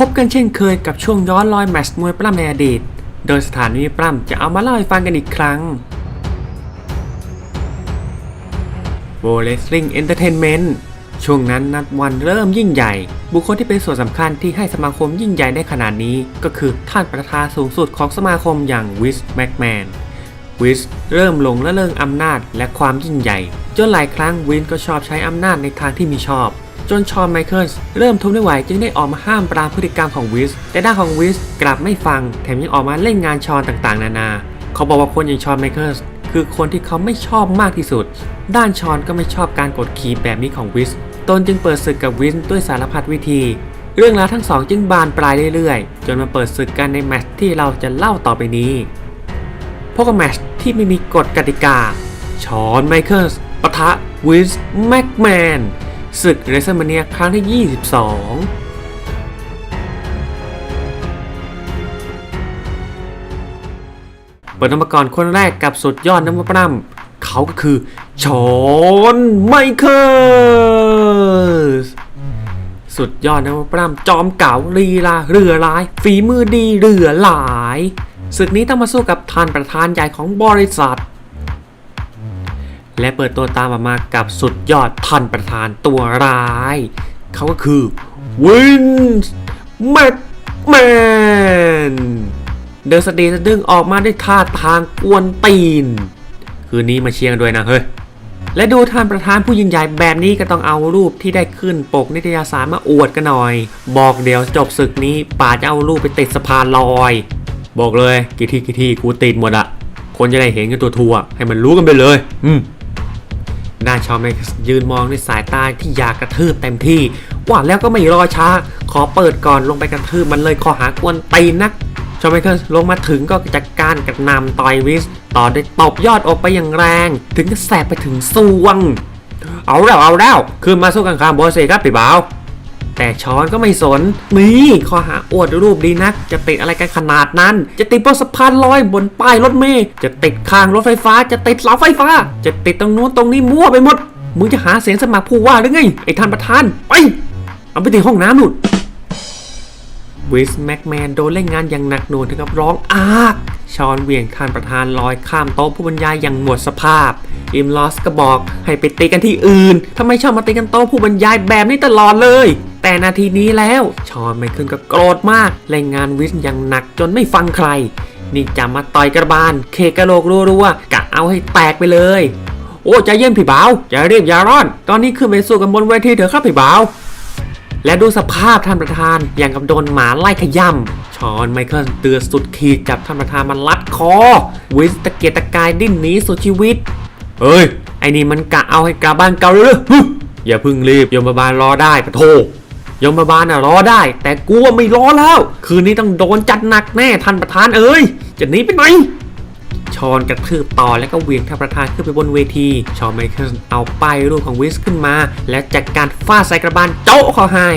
พบกันเช่นเคยกับช่วงย้อนรอยแมช์มวยปล้ำในอดีต โดยสถานีปล้ำจะเอามาเล่าให้ฟังกันอีกครั้งโบเลสลิงเอนเตอร์เทนเมนต์ช่วงนั้นนัดวันเริ่มยิ่งใหญ่ บุคคลที่เป็นส่วนสำคัญที่ให้สมาคมยิ่งใหญ่ได้ขนาดนี้ ก็คือท่านประธานสูงสุดของสมาคมอย่างวิสแม็กแมนวิสเริ่มลงละเลงอำนาจและความยิ่งใหญ่ จนหลายครั้งวินก็ชอบใช้อำนาจในทางที่มีชอบ จนชอนไมเคิลส์เริ่มทนไม่ไหวจึงได้ออกมาห้ามปรามพฤติกรรมของวิส แต่ด้านของวิสกลับไม่ฟัง แถมยังออกมาเล่นงานชอนต่างๆ นานา เขาบอกว่าคนอย่างชอนไมเคิลส์คือคนที่เขาไม่ชอบมากที่สุด ด้านชอนก็ไม่ชอบการกดขี่แบบนี้ของวิส ตนจึงเปิดศึกกับวินด้วยสารพัดวิธี เรื่องราวทั้งสองจึงบานปลายเรื่อยๆ จนมาเปิดศึกกันในแมตช์ที่เราจะเล่าต่อไปนี้พบกับแมตช์ที่ไม่มีกฎกติกา ชอนไมเคิลส์ปะทะวิสแม็กแมน ศึกเรซเมเนียครั้งที่ 22เปิดนมกรคนแรกกับสุดยอดน้ำปล้ำเขาก็คือชอนไมเคิลสุดยอดนักปล้ำจอมเก่าลีลาเรือร้าย ฝีมือดีเรือหลายศึกนี้ต้องมาสู้กับท่านประธานใหญ่ของบริษัท และเปิดตัวตามออกมากับสุดยอดท่านประธานตัวร้าย เขาก็คือวินส์แม็กแมนเดินสะดีสะดึงออกมาด้วยท่าทางกวนตีน คืนนี้มาเชียร์กันด้วยนะเฮ้ย และดูท่านประธานผู้ยิ่งใหญ่แบบนี้ก็ต้องเอารูปที่ได้ขึ้นปกนิตยสารมาอวดกันหน่อย บอกเดี๋ยวจบศึกนี้ป่าจะเอารูปไปติดสะพานลอย บอกเลยกี่ที่กี่ที่กูติดหมดอะคนจะได้เห็นกันตัวทัวให้มันรู้กันไปเลย อืม ด้านชอมเมกยืนมองด้วยสายตาที่อยากกระทืบเต็มที่ว่าแล้วก็ไม่รอช้า ขอเปิดก่อนลงไปกระทืบมันเลยขอหากวนตีนักชอมเคิลงมาถึงก็จัดการกับนำต่อยวิส ต่อด้วยตบยอดออกไปอย่างแรง ถึงกับแสบไปถึงสวง เอาแล้วเอาแล้ว คืนมาสู้กันข้ามโบสเซครับพี่บ่าว แต่ช้อนก็ไม่สน นี่ข้อหาอวดรูปดีนัก จะติดอะไรกันขนาดนั้น จะติดบนสะพานลอยบนป้ายรถเมล์จะติดข้างรถไฟฟ้า จะติดเสาไฟฟ้า จะติดตรงนู้นตรงนี้มั่วไปหมด มึงจะหาเสียงสมัครผู้ว่าหรือไง ไอ้ท่านประธาน ไป เอาไปที่ห้องน้ำหนู่นวิสแม็กแมนโดนเล่นงานอย่างหนักหน่วงถึงกับร้องอากชอนเวียงท่านประธานลอยข้ามโต๊ะผู้บรรยายอย่างหมดสภาพ อิมลอสก็บอกให้ไปตีกันที่อื่นทำไมชอบมาตีกันโต๊ะผู้บรรยายแบบนี้ตลอดเลย แต่นาทีนี้แล้วชอนไม่ขึ้นก็โกรธมากเล่นงานวิสอย่างหนักจนไม่ฟังใคร นี่จะมาต่อยกระบาล เคกระโหลกรัวๆกะเอาให้แตกไปเลย โอ้ใจเย็นพี่บ่าวอย่ารีบอย่าร้อน ตอนนี้ขึ้นไปสู้กันบนเวทีเถอะครับพี่บ่าวและดูสภาพท่านประธานอย่างกับโดนหมาไล่ขย่ำชอนไมเคิลเตือนสุดขีดจับท่านประธานมันลัดคอ วิสตะเกียกตะกายดิ้นหนีสุดชีวิต เฮ้ย ไอ้นี่มันกะเอาให้กลับบ้านเก่าเลยอย่าพึ่งรีบยมบาลรอได้ปะโท ยมบาลน่ะรอได้ แต่กูว่าไม่รอแล้ว คืนนี้ต้องโดนจัดหนักแน่ท่านประธานเอ้ยจะหนีไปไหนชอนกระทืบต่อแล้วก็เหวี่ยงท่านประธานขึ้นไปบนเวที ชอนไมเคิลเอาป้ายรูปของวิสขึ้นมา และจัดการฟาดใส่กระบาลโจ๊ะเขาให้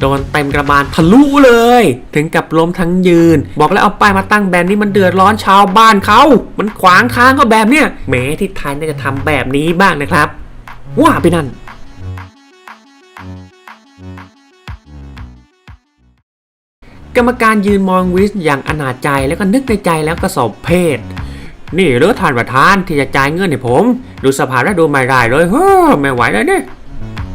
โดนเต็มกระบาลทะลุเลย ถึงกับล้มทั้งยืน บอกแล้วเอาป้ายมาตั้งแบบนี้มันเดือดร้อนชาวบ้านเขา มันขวางทางเขาแบบเนี้ยแม้ที่ไทยน่าจะทำแบบนี้บ้างนะครับ ว่าไปนั่น กรรมการยืนมองวิสอย่างอนาจใจแล้วก็นึกในใจแล้วก็สอบเพศ นี่หรือท่านประธานที่จะจ่ายเงินให้ผม ดูสภาพแล้วดูไม่ได้เลยเฮ้อไม่ไหวแล้วเนี่ย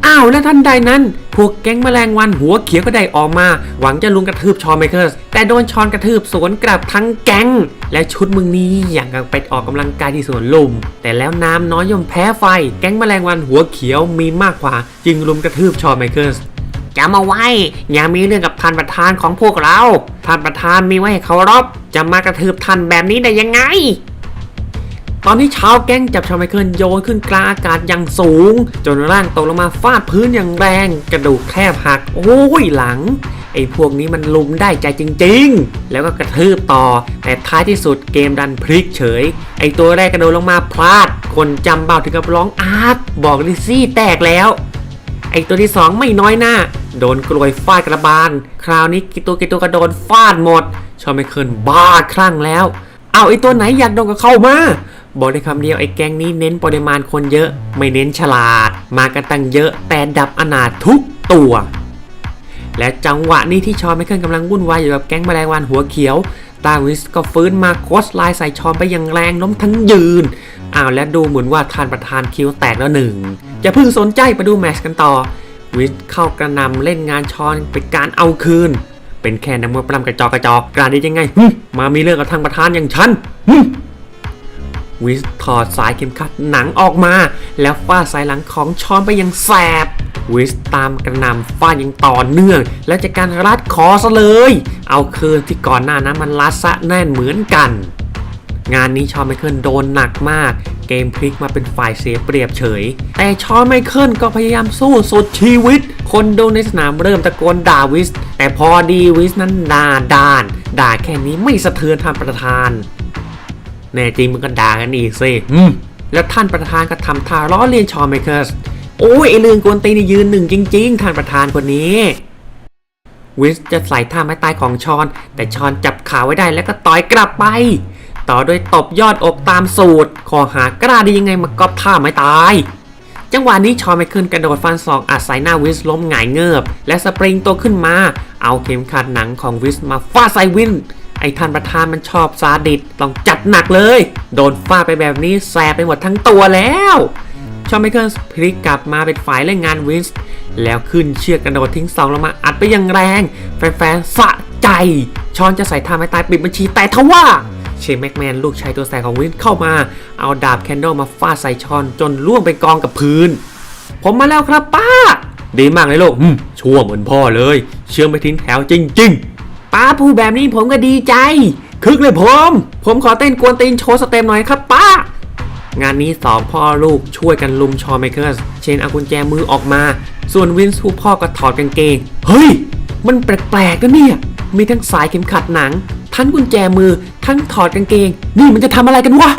อ้าวแล้วทันใดนั้น พวกแก๊งแมลงวันหัวเขียวก็ได้ออกมา หวังจะลุงกระทืบชอนไมเคิลสแต่โดนชอนกระทืบสวนกลับทั้งแก๊ง และชุดมึงนี้อย่างกับไปออกกำลังกายที่สวนลุม แต่แล้วน้ำน้อยย่อมแพ้ไฟ แก๊งแมลงวันหัวเขียวมีมากกว่า จึงลุมกระทืบชอนไมเคิลส จำเอาไว้ อย่ามีเรื่องกับท่านประธานของพวกเรา ท่านประธานมีไว้ให้เคารพ จะมากระทืบท่านแบบนี้ได้ยังไง ตอนนี้ชาวแก๊งจับชาวไมเคิลโยนขึ้นกลางอากาศอย่างสูง จนร่างตกลงมาฟาดพื้นอย่างแรง กระดูกแทบหัก โอ้ยหลังไอ้พวกนี้มันลุมได้ใจจริงๆ แล้วก็กระทืบต่อ แต่ท้ายที่สุดเกมดันพลิกเฉย ไอ้ตัวแรกกระโดดลงมาพลาด คนจำเบาถึงกับร้องอาร์ตบอกลิซี่แตกแล้ว ไอตัวที่สองไม่น้อยหน้า โดนกลวยฟาดกระบาล คราวนี้กิตัวกิตัวก็โดนฟาดหมด ชอมไม่เคินบ้าคลั่งแล้ว เอาไอตัวไหนอยากโดนก็เข้ามา บอกได้คำเดียวไอแกงนี้เน้นปริมาณคนเยอะ ไม่เน้นฉลาด มากันตั้งเยอะแต่ดับอนาถทุกตัว และจังหวะนี้ที่ชอนไมเคิลกำลังวุ่นวายอยู่กับแก๊งแมลงวันหัวเขียวดาวิสก็ฟื้นมาโคสไลน์ใส่ชอนไปอย่างแรงล้มทั้งยืน อ้าวและดูเหมือนว่าทานประธานคิวแตกแล้วหนึ่ง จะเพิ่งสนใจไปดูแมชกันต่อ วิสเข้ากระนำเล่นงานชอนเป็นการเอาคืน เป็นแค่นักมวยปล้ำกระจอกกระจอกกล้าได้ยังไงมามีเรื่องกับทางประธานอย่างฉันวิสถอดสายเข็มขัดหนังออกมา แล้วฟาดสายหลังของชอนไปยังแสบ วิสตามกระนำฟาดยังต่อเนื่อง และจากการรัดคอซะเลย เอาคืนที่ก่อนหน้านั้นมันรัดซะแน่นเหมือนกัน งานนี้ชอนไมเคิลโดนหนักมาก เกมพลิกมาเป็นฝ่ายเสียเปรียบเฉย แต่ชอนไมเคิลก็พยายามสู้สุดชีวิต คนดูในสนามเริ่มตะโกนด่าวิส แต่พอดีวิสนั้นด่าด่าน ด่าแค่นี้ไม่สะเทือนท่านประธาน แน่จริงมึงก็ด่ากันอีกสิอืมแล้วท่านประธานก็ทำท่าล้อเลียนชอนไมเคิลโอ้ยไอเรื่องกวนตีนนี่ยืนหนึ่งจริง ๆ ท่านประธานคนนี้วิสจะใส่ท่าไม้ตายของชอน แต่ชอนจับขาไว้ได้แล้วก็ต่อยกลับไป ต่อด้วยตบยอดอกตามสูตรขอหากล้าด้ยังไงมากอบท่าไม้ตาย จังหวะนี้ชอนไมเคิลกระโดดฟันศอกอัดใส่หน้าวิสล้มหงายเงือบ และสปริงตัวขึ้นมา เอาเข็มขัดหนังของวิสมาฟาดใส่วินไอ้ท่านประธานมันชอบซาดิสต้องจัดหนักเลย โดนฟาดไปแบบนี้แสบไปหมดทั้งตัวแล้ว ชอนไมเคิลพลิกกลับมาเป็นฝ่ายเล่นงานวินส์แล้วขึ้นเชือกกระโดดทิ้งสองลงมาอัดไปอย่างแรง แฟนๆสะใจ ชอนจะใส่ท่าไม้ตายปิดบัญชีแต่ทว่า เชนแม็กแมนลูกชายตัวแสบของวินเข้ามา เอาดาบแคนดลมาฟาดใส่ชอนจนล่วงไปกองกับพื้น ผมมาแล้วครับป้า ดีมากเลยลูกชั่วเหมือนพ่อเลย เชื่อไม่ทิ้งแถวจริง ๆ ป้าพูดแบบนี้ผมก็ดีใจ คึกเลยผม ผมขอเต้นกวนตีนโชว์สเต็ปหน่อยครับป้างานนี้สองพ่อลูกช่วยกันลุมชอไมเคิลเชนเอากุญแจมือออกมา ส่วนวินสู้พ่อก็ถอดกางเกง เฮ้ย มันแปลกๆนะเนี่ย มีทั้งสายเข็มขัดหนัง ทั้งกุญแจมือ ทั้งถอดกางเกง นี่มันจะทำอะไรกันวะ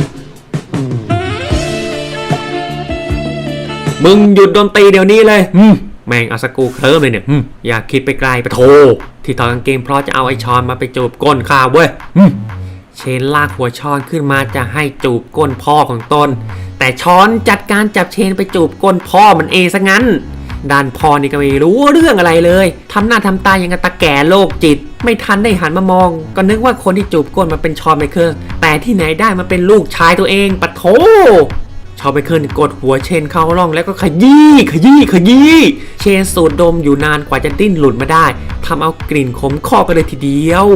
มึงหยุดดนตรีเดี๋ยวนี้เลยอืมแม่งเอาสกรูเคลิ้มเลยเนี่ยอืมอยากคิดไปไกลไปะโท ที่ถอดกางเกงเพราะจะเอาไอชอนมาไปจูบก้นข้าเว้ยอืมเชนลากหัวช้อนขึ้นมาจะให้จูบก้นพ่อของตน แต่ช้อนจัดการจับเชนไปจูบก้นพ่อมันเองซะงั้น ด้านพ่อนี่ก็ไม่รู้เรื่องอะไรเลยทำหน้าทำตาอยังกับตาแก่โรคจิต ไม่ทันได้หันมามอง ก็นึกว่าคนที่จูบก้นมันเป็นชอไมเคิลแต่ที่ไหนได้มันเป็นลูกชายตัวเองปะโถชาวไมเคิลกดหัวเชนเข้าร่องแล้วก็ขยี้ขยี้ขยี้เชนสูดดมอยู่นานกว่าจะดิ้นหลุดมาได้ทำเอากลิ่นขมคอกันเลยทีเดียว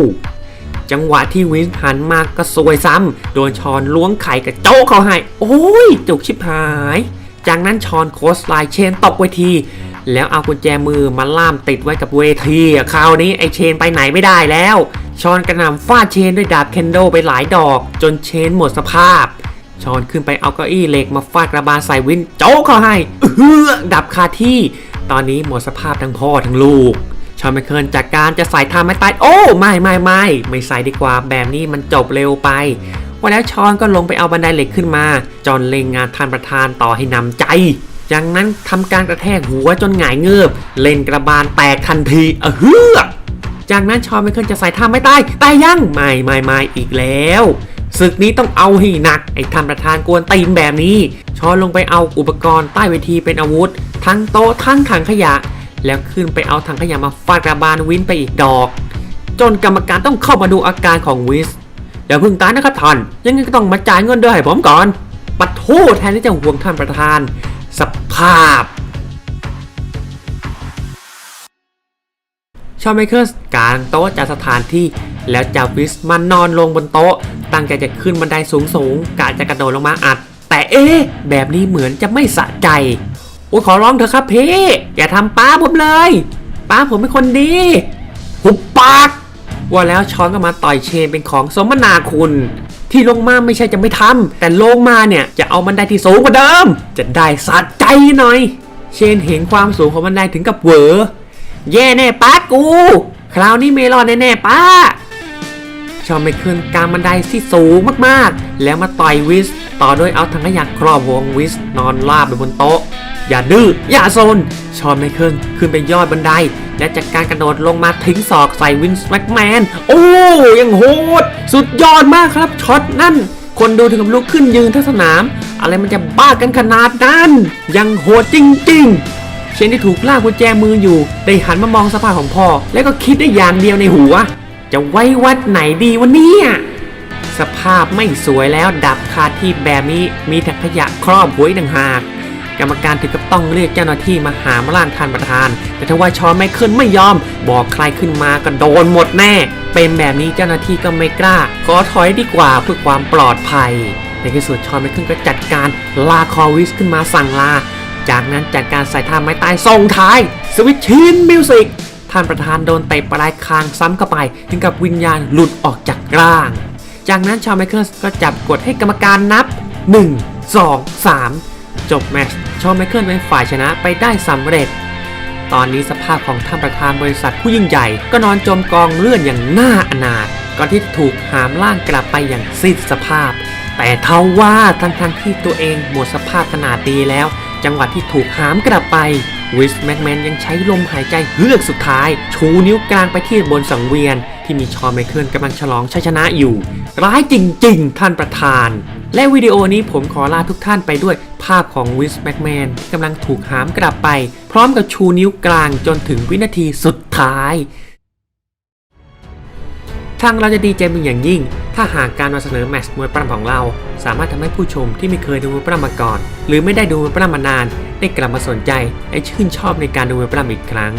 จังหวะที่วินหันมาก็ซวยซ้ำโดนชอนล้วงไข่กับโจ๊กเขาให้ โอ้ยจุกชิบหาย จากนั้นชอนโคสไลเชนตกเวที แล้วเอากุญแจมือมาล่ามติดไว้กับเวทีคราวนี้ไอเชนไปไหนไม่ได้แล้ว ชอนกระหน่ำฟาดเชนด้วยดาบเคนโดไปหลายดอก จนเชนหมดสภาพ ชอนขึ้นไปเอาเก้าอี้เหล็กมาฟาดกระบาลใส่วินโจ๊กเขาให้เฮือดับคาที่ ตอนนี้หมดสภาพทั้งพ่อทั้งลูกชอนไมเคิลจากการจะใส่ท่าไม้ตายโอ้ไม่ไม่ไม่ไม่ใส่ดีกว่าแบบนี้มันจบเร็วไป ว่าแล้วชอนก็ลงไปเอาบันไดเหล็กขึ้นมา จอนเล็งงานท่านประธานต่อให้นำใจจากนั้นทำการกระแทกหัวจนหงายเงือบ เล่นกระบาลแตกทันทีเออเฮือจากนั้นชอนไมเคิลจะใส่ท่าไม่ตายต่ยังไม่ไม่ไม่อีกแล้วศึกนี้ต้องเอาให้หนัก ไอ้ท่านประธานกวนตีนแบบนี้ ชอนลงไปเอาอุปกรณ์ใต้เวทีเป็นอาวุธ ทั้งโต๊ะทั้งถังขยะ แล้วขึ้นไปเอาถังขยะมาฟาดกระบาลวินไปอีกดอก จนกรรมการต้องเข้ามาดูอาการของวิส เดี๋ยวเพึ่งตายนะครับท่าน ยังไงก็ต้องมาจ่ายเงินด้วยให้ผมก่อน ปัดโทษแทนที่จะห่วงท่านประธาน สภาพ ชอนไมเคิลกางโต๊ะจัดสถานที่แล้วจับวิสมานนอนลงบนโต๊ะ ตั้งใจจะขึ้นบันไดสูงสูงๆกะจะกระโดดลงมาอัด แต่เอ๊ะ แบบนี้เหมือนจะไม่สะใจ โอ้ยขอร้องเถอะครับพี่อย่าทำป้าผมเลย ป้าผมเป็นคนดีหุบปาก ว่าแล้วช้อนก็มาต่อยเชนเป็นของสมนาคุณ ที่ลงมาไม่ใช่จะไม่ทำแต่ลงมาเนี่ยจะเอาบันได้ที่สูงกว่าเดิม จะได้สะใจหน่อย เชนเห็นความสูงของบันไดถึงกับเหวอแย่แน่ป้ากู คราวนี้ไม่รอดแน่ๆป้าชอนไมเคิลกางบันไดที่สูงมากๆ แล้วมาต่อยวิส ต่อด้วยเอาถังขยะครอบวงวิสนอนราบไปบนโต๊ะ อย่าดื้อ อย่าโซน ชอนไมเคิลขึ้นไปยอดบันได และจากการกระโดดลงมาทิ้งศอกใส่วินส์แม็กแมน โอ้ยังโหด สุดยอดมากครับช็อตนั่น คนดูถึงกับลุกขึ้นยืนทั้งสนาม อะไรมันจะบ้ากันขนาดนั้น ยังโหดจริง ๆ เชนที่ถูกล่ากุญแจมืออยู่ ได้หันมามองสภาพของพ่อ แล้วก็คิดได้อย่างเดียวในหัว จะไว้วัดไหนดีวะเนี่ยสภาพไม่สวยแล้วดับคาที่แบบนี้มีถังขยะครอบหัวอีกต่างหาก กรรมการถึงกับต้องเรียกเจ้าหน้าที่มาหามร่างท่านประธาน แต่ทว่าชอนไมเคิลไม่ยอม บอกใครขึ้นมาก็โดนหมดแน่ เป็นแบบนี้เจ้าหน้าที่ก็ไม่กล้า ขอถอยดีกว่าเพื่อความปลอดภัย ในที่สุดชอนไมเคิลก็จัดการลาคอวิสขึ้นมาสั่งลา จากนั้นจัดการใส่ท่าไม้ตายส่งท้ายสวิตชินมิวสิกท่านประธานโดนเตะปลายคางซ้ำเข้าไป ถึงกับวิญญาณหลุดออกจากร่าง จากนั้นชาวไมเคิลก็จับกดให้กรรมการนับ 1 2 3 จบแมตช์ชาวไมเคิลเป็นฝ่ายชนะไปได้สำเร็จ ตอนนี้สภาพของท่านประธานบริษัทผู้ยิ่งใหญ่ ก็นอนจมกองเลือดอย่างน่าอนาถก่อนที่ถูกหามล่างกลับไปอย่างสิ้นสภาพ แต่เท่าว่าทั้งทงๆที่ตัวเองหมดสภาพขนาดดีแล้ว จังหวะที่ถูกหามกลับไปวิสแม็กแมนยังใช้ลมหายใจเฮือกสุดท้าย ชูนิ้วกลางไปที่บนสังเวียน ที่มีชอนไมเคิลกำลังฉลองชัยชนะอยู่ ร้ายจริง ๆ ท่านประธาน และวิดีโอนี้ผมขอลาทุกท่านไปด้วยภาพของวิสแม็กแมนกำลังถูกหามกลับไป พร้อมกับชูนิ้วกลางจนถึงวินาทีสุดท้ายทางเราจะดีใจเป็นอย่างยิ่ง ถ้าหากการมาเสนอแมตช์มวยปล้ำของเรา สามารถทำให้ผู้ชมที่ไม่เคยดูมวยปล้ำมาก่อน หรือไม่ได้ดูมวยปล้ำมานาน ได้กลับมาสนใจและชื่นชอบในการดูมวยปล้ำอีกครั้ง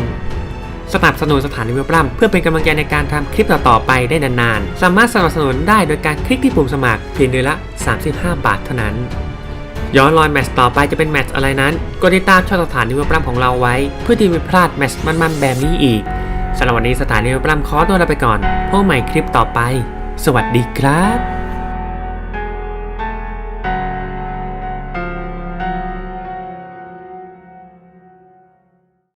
สนับสนุนสถานีมวยปล้ำเพื่อเป็นกำลังใจในการทำคลิปต่อๆไปได้นานๆ สามารถสนับสนุนได้โดยการคลิกที่ปุ่มสมัครเพียงเดือนละ 35 บาทเท่านั้น ย้อนรอยแมตช์ต่อไปจะเป็นแมตช์อะไรนั้นกดติดตามช่องสถานีมวยปลัมของเราไว้ เพื่อที่ไม่พลาดแมตช์มันๆแบบนี้อีกสำหรับวันนี้สถานีมวยปลัมขอตัวลาไปก่อนพบใหม่คลิปต่อไป สวัสดีครับ